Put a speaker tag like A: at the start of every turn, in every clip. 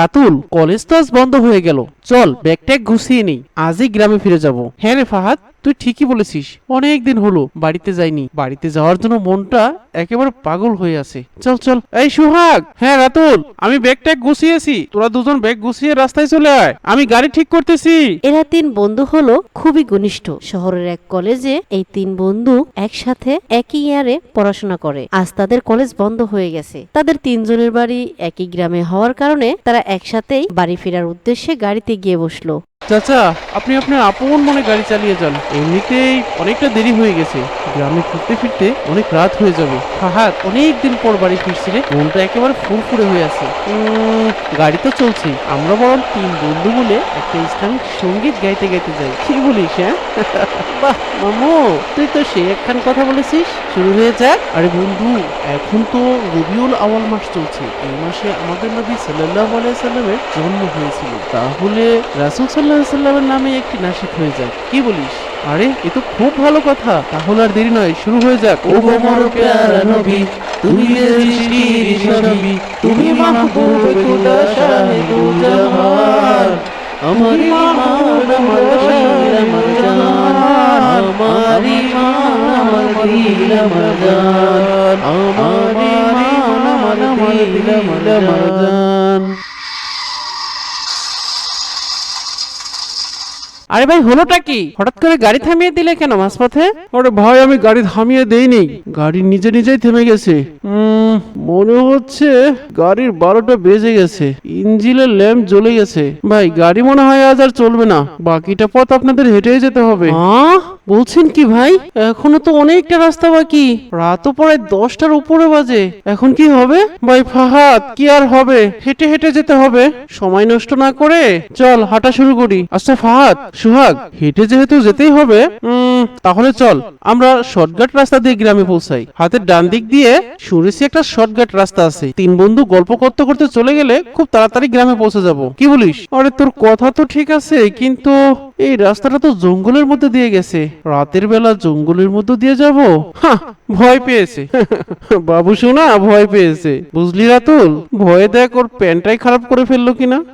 A: Ratul college তো আজ বন্ধ হয়ে গেল। চল ব্যাগ ট্যাগ গুছিয়ে নেই। আজই গ্রামে ফিরে যাব। হ্যাঁ রে ফাহাদ, তুই ঠিকই বলেছিস। অনেক দিন হলো, বাড়িতে যাইনি। বাড়িতে যাওয়ার জন্য মনটা একেবারে পাগল হয়ে আছে। চল চল। এই সুহাগ! হ্যাঁ রাতুল, আমি ব্যাগ ট্যাগ গুছিয়েছি। তোরা দুজন ব্যাগ গুছিয়ে রাস্তায় চলে আয়। আমি গাড়ি ঠিক করতেছি।
B: এরা তিন বন্ধু হলো খুবই ঘনিষ্ঠ। শহরের এক কলেজে এই তিন বন্ধু একসাথে একই ইয়ারে পড়াশোনা করে। আজ তাদের কলেজ বন্ধ হয়ে গেছে। তাদের তিনজনের বাড়ি একই গ্রামে হওয়ার কারণে তারা একসাথেই বাড়ি ফেরার উদ্দেশ্যে গাড়িতে গিয়ে বসল।
A: চাচা, আপনি আপনার আপন মনে গাড়ি চালিয়ে যান। এমনিতেই অনেকটা দেরি হয়ে গেছে। গ্রামে ফিরতে ফিরতে অনেক রাত হয়ে যাবে। ফাহাদ অনেক দিন পর বাড়ি ফিরছি রে মনটা একেবারে ফুরফুরে হয়ে আছে। গাড়ি তো চলছে আমরা বরং তিন বন্ধু বলে একটা ইসলামিক সংগীত গাইতে গাইতে যাই। কি বলিস হ্যাঁ? বাহ, মামু, তুই তো সে একখান কথা বলেছিস। শুরু হয়ে যাক। আরে বন্ধু, এখন তো রবিউল আওয়াল মাস চলছে। এই মাসে আমাদের নবী সাল্লাল্লাহু আলাইহি সাল্লামের জন্ম হয়েছিল। তাহলে রাসূল সাল্লামের নামে একটি নাসিক হয়ে যাক। কি বলিস? আরে, এ তো খুব ভালো কথা। তাহলে আর দেরি নয়, শুরু হয়ে যাক।
C: ও নবী, তুমি সৃষ্টির ছবি তুমি মাহবুব জাহান আমার আমার আমার জান। আমার দিল, আমার জান। আমার দিল, আমার জান।
A: আরে ভাই হলোটা কি? হঠাৎ করে গাড়ি থামিয়ে দিলে কেন মাঝপথে? আরে ভাই আমি গাড়ি থামিয়ে দেইনি। গাড়ি নিজে নিজেই থেমে গেছে। মনে হচ্ছে গাড়ির বারোটা বেজে গেছে। ইঞ্জিনের ল্যাম্প জ্বলে গেছে। ভাই গাড়ি মনে হয় আজ আর চলবে না। বাকিটা পথ আপনাদের হেঁটেই যেতে হবে। বলছেন কি ভাই? এখনও তো অনেকটা রাস্তা বাকি। রাতও প্রায় দশটার উপরে বাজে। এখন কি হবে? ভাই ফাহাদ, কি আর হবে? হেঁটে হেঁটে যেতে হবে। সময় নষ্ট না করে চল, হাঁটা শুরু করি। আচ্ছা ফাহাদ, সুহাগ, হেঁটে যেহেতু যেতেই হবে তাহলে চল। আমরা শর্টকাট রাস্তা দিয়ে গ্রামে পৌঁছাই। হাতের ডান দিক দিয়ে শুনেছি একটা শর্টকাট রাস্তা আছে। তিন বন্ধু গল্প করতে করতে চলে গেলে খুব তাড়াতাড়ি গ্রামে পৌঁছে যাব। কি বলিস? আরে, তোর কথা তো ঠিক আছে, কিন্তু এই রাস্তাটা তো জঙ্গলের মধ্যে দিয়ে গেছে। রাতের বেলা জঙ্গলের মধ্যে দিয়ে যাব? ভয় পেয়েছে। বাবু শোনা ভয় পেয়েছে। বুঝলি রাতুল ভয়ে দেখ ওর প্যান্টটাই খারাপ করে ফেলল কিনা।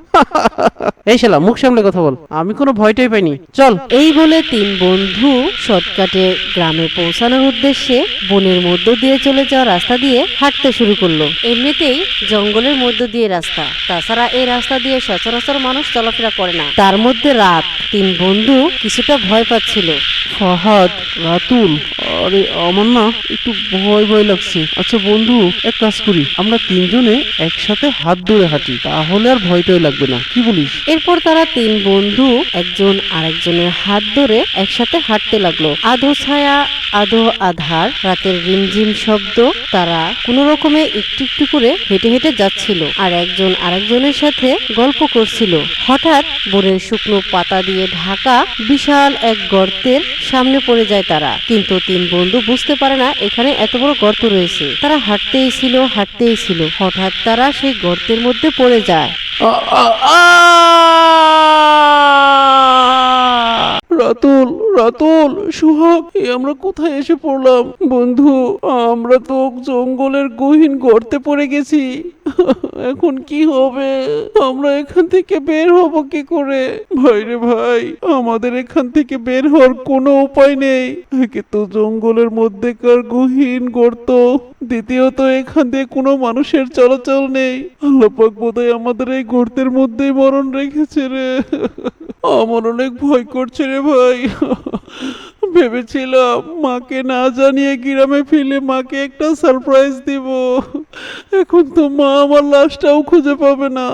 A: এই শালা মুখ সামলে কথা বল। আমি কোনো ভয়টাই পাইনি। চল।
B: এই বলে তিন বন্ধু শর্টকাটে গ্রামে পৌঁছানোর উদ্দেশ্যে বনের মধ্য দিয়ে চলে যাওয়া রাস্তা দিয়ে হাঁটতে শুরু করল। এমনিতেই জঙ্গলের মধ্য দিয়ে রাস্তা। তাছাড়া এই রাস্তা দিয়ে সচরাচর মানুষ চলাফেরা করে না। তার মধ্যে রাত। তিন বন্ধু কিছুটা ভয় পাচ্ছিল।
A: ফাহাদ, রাতুল, আরে আমার না একটু ভয় ভয় লাগছে। আচ্ছা বন্ধু, এক কাজ করি, আমরা তিনজনে একসাথে হাত ধরে হাঁটি, তাহলে আর ভয়টাই লাগবে না। কি বলিস?
B: এরপর তারা তিন বন্ধু, একজন আরেকজনের হাত ধরে একসাথে হাঁটতে লাগল। আধো ছায়া, আধো আধার, রাতের রিমঝিম শব্দ, তারা কোনো রকমে একটু একটু করে হেঁটে হেঁটে যাচ্ছিল আর একজন আরেকজনের সাথে গল্প করছিল। হঠাৎ বনের শুকনো পাতা দিয়ে ঢাকা বিশাল এক গর্তের সামনে পড়ে যায় তারা কিন্তু তিন বন্ধু বুঝতে পারে না এখানে এত বড় গর্ত রয়েছে তারা হাঁটতেই ছিল হাঁটতেই ছিল হঠাৎ তারা সেই গর্তের মধ্যে পড়ে যায়
A: রাতুল রাতুল, সুহাগ এ আমরা কোথায় এসে পড়লাম? বন্ধু, আমরা তো জঙ্গলের গহীন গর্তে পড়ে গেছি। এখন কি হবে? আমরা এখান থেকে বের হব কি করে? ভাই রে ভাই, আমাদের এখান থেকে বের হওয়ার কোনো উপায় নেই। একে তো জঙ্গলের মধ্যেকার গহীন গর্ত, দ্বিতীয়ত এখান দিয়ে কোনো মানুষের চলাচল নেই। আল্লাহ পাক বোধহয় আমাদের এই গর্তের মধ্যেই মরণ রেখেছে রে। আমার অনেক ভয় করছে রে ভাই। ভেবেছিলাম মাকে না জানিয়ে গ্রামে ফেলে মাকে একটা সারপ্রাইজ দিব। এখন তো মা আমার লাশটাও খুঁজে পাবে না।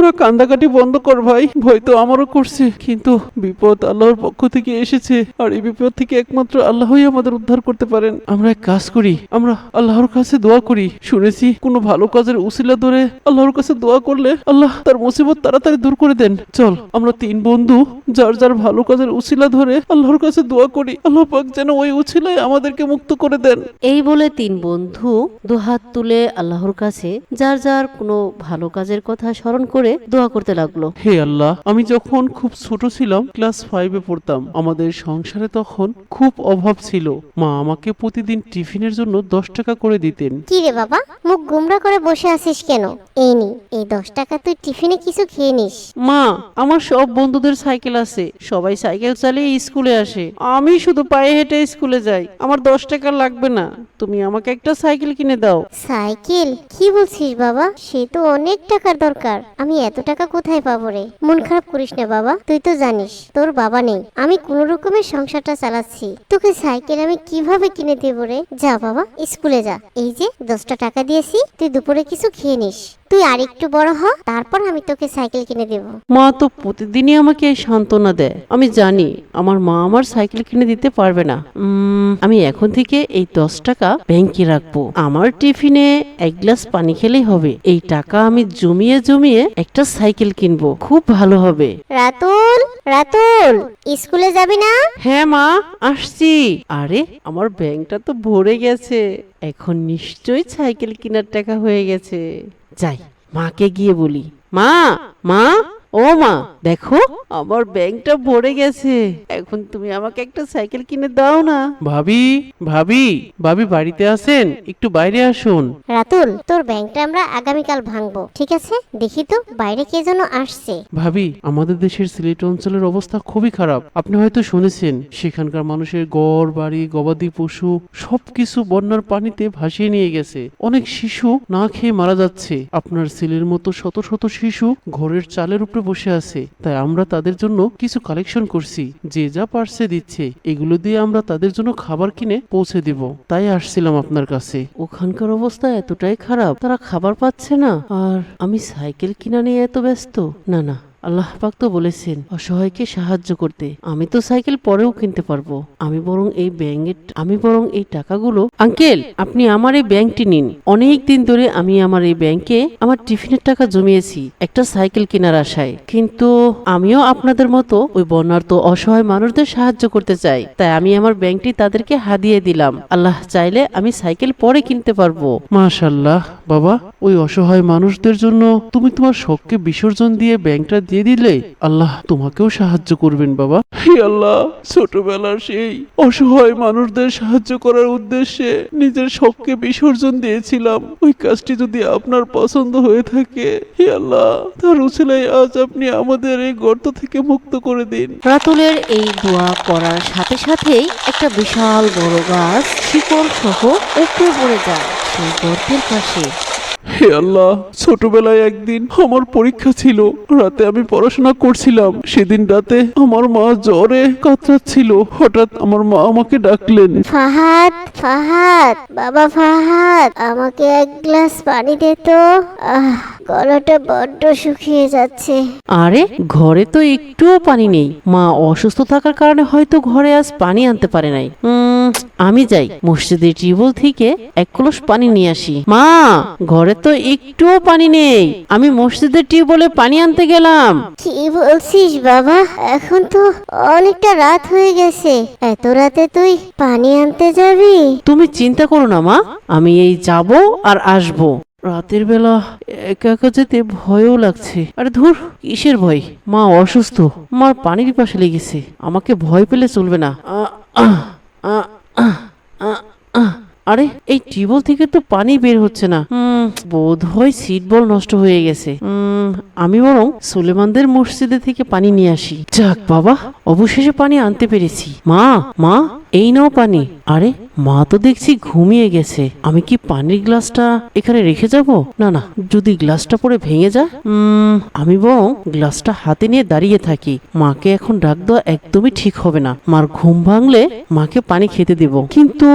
A: তোরা কান্দাকাটি বন্ধ কর ভাই। ভয় তো আমারও করছে। কিন্তু বিপদ আল্লাহর পক্ষ থেকে এসেছে। আর এই বিপদ থেকে একমাত্র আল্লাহই আমাদের উদ্ধার করতে পারেন। আমরা এক কাজ করি। আমরা আল্লাহর কাছে দোয়া করি। শুনেছি, কোনো ভালো কাজের উসিলা ধরে আল্লাহর কাছে দোয়া করলে আল্লাহ তার মুসিবত তাড়াতাড়ি দূর করে দেন। চল, আমরা তিন বন্ধু, যার যার ভালো কাজের উসিলা ধরে আল্লাহর কাছে দোয়া করি। আল্লাহ পাক যেন ওই উছিলায় আমাদেরকে মুক্ত করে দেন।
B: এই বলে তিন বন্ধু দুহাত তুলে আল্লাহর কাছে যার যার কোনো ভালো কাজের কথা স্মরণ করে দোয়া করতে লাগল।
A: হে আল্লাহ আমি যখন খুব ছোট ছিলাম ক্লাস ফাইভে পড়তাম। আমাদের সংসারে তখন খুব অভাব ছিল। মা আমাকে প্রতিদিন টিফিনের জন্য দশ টাকা করে দিতেন।
D: কি রে বাবা মুখ গুমরা করে বসে আছিস কেন? এই নি এই দশ টাকা তুই টিফিনে কিছু খেয়ে নিস।
B: মা আমার সব বন্ধুদের সাইকেল আছে। সবাই সাইকেল চালিয়ে স্কুলে আসে। আমি শুধু পায়ে হেঁটে স্কুলে যাই। আমার দশ টাকা লাগবে না। তুমি আমাকে একটা সাইকেল কিনে দাও।
D: সাইকেল? কি বলছিস বাবা? সে তো অনেক টাকার দরকার। আমি এত টাকা কোথায় পাবো রে? মন খারাপ করিস না বাবা, তুই তো জানিস, তোর বাবা নেই। আমি কোনো রকমের সংসারটা চালাচ্ছি। তোকে সাইকেল আমি কীভাবে কিনে দেবো রে? যা বাবা, স্কুলে যা। এই যে, দশটা টাকা দিয়েছি, তুই দুপুরে কিছু খেয়ে নিস। তুই আরেকটু বড় হ তারপর আমি তোকে সাইকেল কিনে দেবো।
B: মা তো প্রতিদিনই আমাকে এই সান্ত্বনা দেয়। আমি জানি আমার মা আমার সাইকেল কিনে দিতে পারবে না। আমি এখন থেকে এই দশ টাকা ব্যাংকে রাখব। আমার টিফিনে এক গ্লাস পানি খেলেই হবে। এই টাকা আমি জমিয়ে জমিয়ে একটা সাইকেল কিনবো। খুব ভালো হবে।
D: রাতুল রাতুল স্কুলে যাবি না?
B: হ্যাঁ মা আসছি। আরে আমার ব্যাংকটা তো ভরে গেছে। এখন নিশ্চয়ই সাইকেল কেনার টাকা হয়ে গেছে। যাই মাকে গিয়ে বলি মা মা ও মা দেখো আমার ব্যাংকটা ভরে গেছে। এখন তুমি আমাকে একটা সাইকেল কিনে দাও না।
A: ভাবি ভাবি ভাবি বাড়িতে আছেন একটু বাইরে আসুন।
D: রাতুল তোর ব্যাংকটা আমরা আগামীকাল ভাঙবো ঠিক আছে? দেখি তো বাইরে কে যেন আসছে।
A: ভাবি আমাদের দেশের সিলেট অঞ্চলের অবস্থা খুবই খারাপ। আপনি হয়তো শুনেছেন সেখানকার মানুষের গড় বাড়ি গবাদি পশু সবকিছু বন্যার পানিতে ভাসিয়ে নিয়ে গেছে। অনেক শিশু না খেয়ে মারা যাচ্ছে। আপনার ছেলের মতো শত শত শিশু ঘরের চালের উপরে বসে আছে। তাই আমরা তাদের জন্য কিছু কালেকশন করছি, যে যা পারছে দিচ্ছে। এগুলো দিয়ে আমরা তাদের জন্য খাবার কিনে পৌঁছে দিব। তাই আসছিলাম আপনার কাছে।
B: ওখানকার অবস্থা এতটাই খারাপ, তারা খাবার পাচ্ছে না। আর আমি সাইকেল কিনা নিয়ে এত ব্যস্ত? না না। আল্লাহ পাক তো বলেছেন, অসহায়কে সাহায্য করতে। আমি তো সাইকেল পরেও কিনতে পারব। আমি বরং এই ব্যাংকের আমি বরং এই টাকাগুলো আঙ্কেল, আপনি আমার এই ব্যাংকটি নিন। অনেক দিন ধরে আমি আমার এই ব্যাংকে আমার টিফিনের টাকা জমিয়েছি, একটা সাইকেল কেনার আশায়। কিন্তু আমিও আপনাদের মতো ওই বন্যার্ত অসহায় মানুষদের সাহায্য করতে চাই। তাই আমি আমার ব্যাংকটি তাদেরকে হাদিয়ে দিলাম। আল্লাহ চাইলে আমি সাইকেল পরে কিনতে পারব।
A: মাশাল্লাহ বাবা, ওই অসহায় মানুষদের জন্য তুমি তোমার শখকে বিসর্জন দিয়ে ব্যাংকটা দিয়ে দিলে আল্লাহ তোমাকেও সাহায্য করবেন বাবা। হে আল্লাহ ছোটবেলার সেই অসহায় মানুষদের সাহায্য করার উদ্দেশ্যে নিজের শখকে বিসর্জন দিয়েছিলাম। ওই কাজটি যদি আপনার পছন্দ হয়ে থাকে হে আল্লাহ তার উচিলাই আজ আপনি আমাদের এই গর্ত থেকে মুক্ত করে দিন।
B: রাতুলের এই দোয়া করার সাথে সাথেই একটা বিশাল বড় গাছ শিকড় সহ উপড়ে পড়ে যায় সেই গর্তের পাশে।
A: হে আল্লাহ ছোটবেলায় একদিন আমার পরীক্ষা ছিল। রাতে আমি পড়াশোনা করছিলাম। সেদিন রাতে আমার মা জ্বরে কাতরাচ্ছিল। হঠাৎ আমার মা আমাকে ডাকলেন।
D: ফাহাদ ফাহাদ বাবা ফাহাদ আমাকে এক গ্লাস পানি দে তো। আহ গলাটা বড্ড শুকিয়ে যাচ্ছে।
B: আরে ঘরে তো একটুও পানি নেই। মা অসুস্থ থাকার কারণে হয়তো ঘরে আজ পানি আনতে পারে নাই। উম, আমি যাই। মসজিদের টিউবওয়েল থেকে এক কলস পানি নিয়ে আসি। মা ঘরে তো একটুও পানি নেই। আমি মসজিদের টিউবওয়েলে পানি আনতে গেলাম।
D: কি বলছিস বাবা? এখন তো অনেকটা রাত হয়ে গেছে। এত রাতে তুই পানি আনতে যাবি?
B: তুমি চিন্তা করো না মা। আমি এই যাব আর আসব। রাতের বেলা একা একা যেতে ভয়ও লাগছে। আরে ধুর কিসের ভয়? মা অসুস্থ। মার পানির পাশে লেগেছে। আমাকে ভয় পেলে চলবে না। আহ, আহ, আহ। আরে এই টিউবওয়েল থেকে তো পানি বের হচ্ছে না। বোধ হয় সিট বল নষ্ট হয়ে গেছে। আমি বরং সুলেমানদের মসজিদে থেকে পানি নিয়ে আসি। যাক বাবা অবশেষে পানি আনতে পেরেছি। মা মা এই নাও পানি। আরে মা তো দেখছি ঘুমিয়ে গেছে। আমি কি পানির গ্লাসটা এখানে রেখে যাব? না না যদি গ্লাসটা পরে ভেঙে যায়। আমি বরং গ্লাসটা হাতে নিয়ে দাঁড়িয়ে থাকি। মাকে এখন ডাক দেওয়া একদমই ঠিক হবে না। মার ঘুম ভাঙলে মাকে পানি খেতে দেব। কিন্তু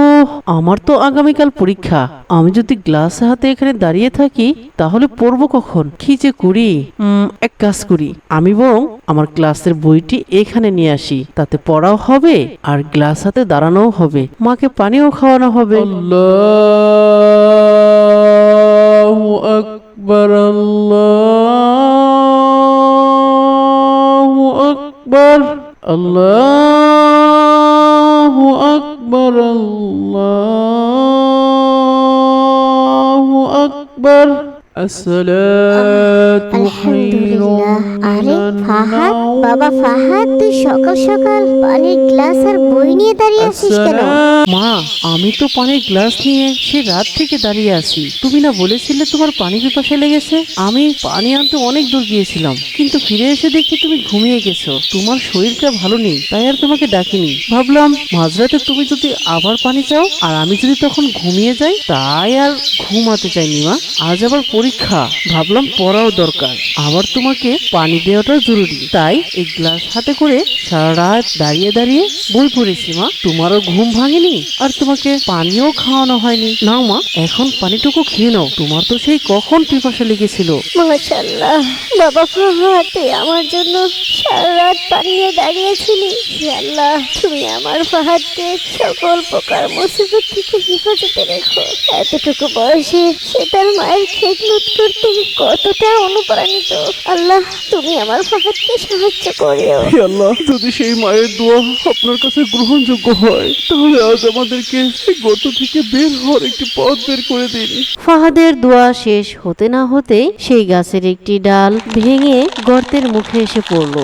B: আমার তো আগামীকাল পরীক্ষা। আমি যদি গ্লাস হাতে এখানে দাঁড়িয়ে থাকি, তাহলে পড়ব কখন? কি যে করি? এক কাজ করি। আমি বরং আমার ক্লাসের বইটি এখানে নিয়ে আসি। তাতে পড়াও হবে আর গ্লাস হাতে দাঁড়ানোও হবে। মাকে পানিও খাওয়ানো হবে।
A: আল্লাহু আল্লাহু আকবার আল্লাহু আকবার আসসালাতু
B: মা আমি তো পানির গ্লাস নিয়ে সে রাত থেকে দাঁড়িয়ে আছি তুমি না বলেছিলে তোমার পানি পিপাসা লেগেছে আমি পানি আনতে অনেক দূর গিয়েছিলাম কিন্তু ফিরে এসে দেখি তুমি ঘুমিয়ে গেছো তোমার শরীরটা ভালো নেই তাই আর তোমাকে ডাকিনি ভাবলাম মাঝরাতে তুমি যদি আবার পানি চাও আর আমি যদি তখন ঘুমিয়ে যাই তাই আর ঘুমাতে চাইনি মা আজ আবার পরীক্ষা। ভাবলাম পড়াও দরকার। আবার তোমাকে পানি দেওয়াটা জরুরি। তাই এই গ্লাস হাতে করে সারা রাত দাঁড়িয়ে দাঁড়িয়ে বই পড়েছি, মা। তোমারও ঘুম ভাঙেনি আর তোমাকে পানিও খাওয়ানো হয়নি। নাও মা, এখন পানিটুকু খেয়ে নাও। তোমার তো সেই কখন পিপাসা লেগেছিল।
D: মাশাল্লাহ বাবা ফাহাদ আমার জন্য সারা রাত পানি নিয়ে দাঁড়িয়েছিলি আল্লাহ, তুমি আমার ফাহাদকে সকল প্রকার মুসিবত থেকে হেফাজতে রেখো। এতটুকু বয়সে সে তার মায়ের খেদমত করতে কতটা অনুপ্রাণিত। আল্লাহ তুমি আমার ফাহাদকে সাহায্য করিও।
A: হে আল্লাহ যদি সেই মায়ের দোয়া আপনার কাছে গ্রহণযোগ্য হয় তাহলে আজ আমাদেরকে এই গর্ত থেকে বের হওয়ার একটি পথ বের করে দিন।
B: ফাহাদের দোয়া শেষ হতে না হতেই সেই গাছের একটি ডাল ভেঙে গর্তের মুখে এসে পড়ল।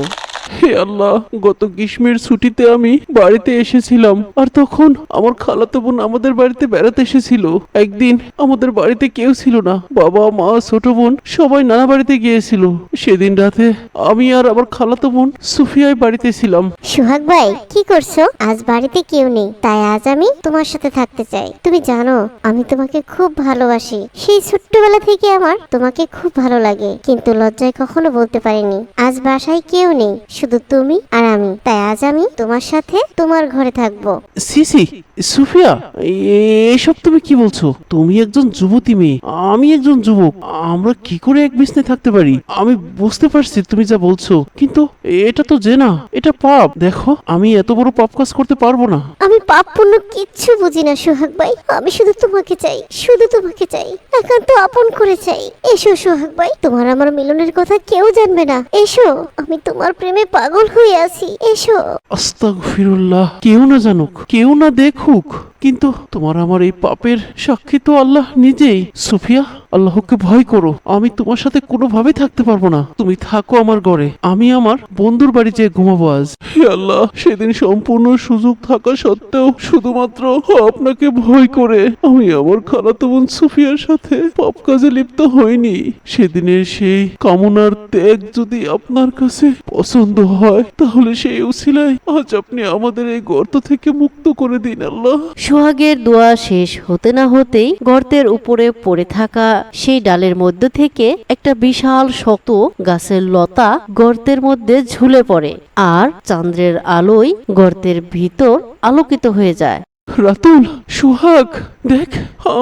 A: হে আল্লাহ, গত গ্রীষ্মের ছুটিতে আমি বাড়িতে এসেছিলাম আর তখন আমার খালাতো বোন আমাদের বাড়িতে বেড়াতে এসেছিল। একদিন আমাদের বাড়িতে কেউ ছিল না। বাবা, মা, ছোট বোন সবাই নানা বাড়িতে গিয়েছিল। সেদিন রাতে আমি আর আমার খালাতো বোন সুফিয়ায় বাড়িতে ছিলাম।
D: সোহাগ ভাই, কি করছ? আজ বাড়িতে কেউ নেই, তাই আজ আমি তোমার সাথে থাকতে চাই। তুমি জানো, আমি তোমাকে খুব ভালোবাসি। সেই ছোট্টবেলা থেকে আমার তোমাকে খুব ভালো লাগে, কিন্তু লজ্জায় কখনো বলতে পারিনি। আজ বাসায় কেউ নেই। শুধু তুমি আর আমি। তাই আজ আমি তোমার সাথে তোমার ঘরে থাকব।
A: সিসি সুফিয়া এ- এসব তুমি কি বলছো? তুমি একজন যুবতী মেয়ে আমি একজন যুবক। আমরা কি করে এক বিছনে থাকতে পারি? আমি বুঝতে পারছি তুমি যা বলছো কিন্তু এটা তো জেনা এটা পাপ। দেখো আমি এত বড় পাপ কাজ করতে পারব না।
D: আমি পাপ পুণ্য কিচ্ছু বুঝি না সোহাগ ভাই। আমি শুধু তোমাকে চাই শুধু তোমাকে চাই। একান্ত আপন করে চাই। এসো সোহাগ ভাই তোমার আমার মিলনের কথা কেউ জানবে না। এসো আমি তোমার প্রেমে পাগল হয়ে আছি এসো।
A: আস্তাগফিরুল্লাহ কেউ না জানুক কেউ না দেখুক। কিন্তু তোমার আমার এই পাপের সাক্ষী তো আল্লাহ নিজেই। সুফিয়া, আল্লাহকে ভয় করো। আমি তোমার সাথে কোনোভাবে থাকতে পারব না। তুমি থাকো আমার ঘরে। আমি আমার বন্ধুর বাড়ি যেয়ে ঘুমাবো আজ। হে আল্লাহ, সেদিন সম্পূর্ণ সুযোগ থাকা সত্ত্বেও শুধুমাত্র আপনাকে ভয় করে আমি আমার খালাতো বোন সুফিয়ার সাথে পাপ কাজে লিপ্ত হইনি। সেদিনের সেই কামনার ত্যাগ যদি আপনার কাছে পছন্দ হয়, তাহলে সেই উসিলায় আজ আপনি আমাদের এই গর্ত থেকে মুক্ত করে দিন, আল্লাহ।
B: সোহাগের দোয়া শেষ হতে না হতেই গর্তের উপরে পড়ে থাকা সেই ডালের মধ্য থেকে একটা বিশাল শক্ত গাছের লতা গর্তের মধ্যে ঝুলে পড়ে আর চন্দ্রের আলোয় গর্তের ভিতর আলোকিত হয়ে যায়।
A: রাতুল, সুহাগ, দেখ,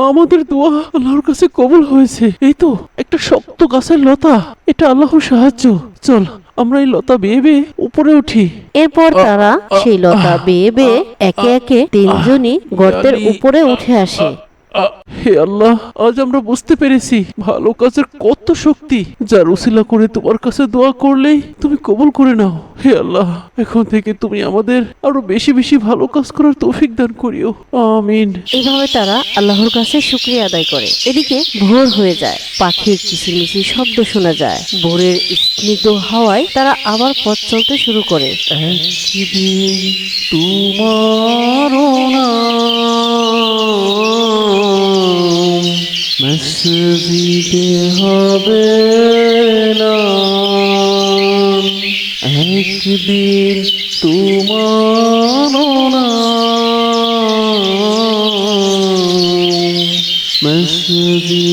A: আমাদের দোয়া আল্লাহর কাছে কবুল হয়েছে। এই তো, একটা শক্ত গাছের লতা, এটা আল্লাহর সাহায্য। চল আমরা এই লতা বেয়ে বেয়ে উপরে উঠি।
B: এরপর তারা সেই লতা বেয়ে বেয়ে একে একে তিনজনই গর্তের উপরে উঠে আসে।
A: হে আল্লাহ আজ আমরা বুঝতে পেরেছি ভালো কাজের কত শক্তি যার উসিলা করে তোমার কাছে দোয়া করলেই তুমি কবুল করে নাও। হে আল্লাহ এখন থেকে তুমি আমাদের আরও বেশি বেশি ভালো কাজ করার তৌফিক দান করিও। আমিন।
B: এইভাবে তারা আল্লাহর কাছে শুক্রিয়া আদায় করে। এদিকে ভোর হয়ে যায়। পাখির কিচিরমিচির শব্দ শোনা যায়। ভোরের স্নিগ্ধ হাওয়ায় তারা আবার পথ চলতে শুরু করে।
A: তোমার মসজিদে হবে না। একদিন তোমার মসজিদ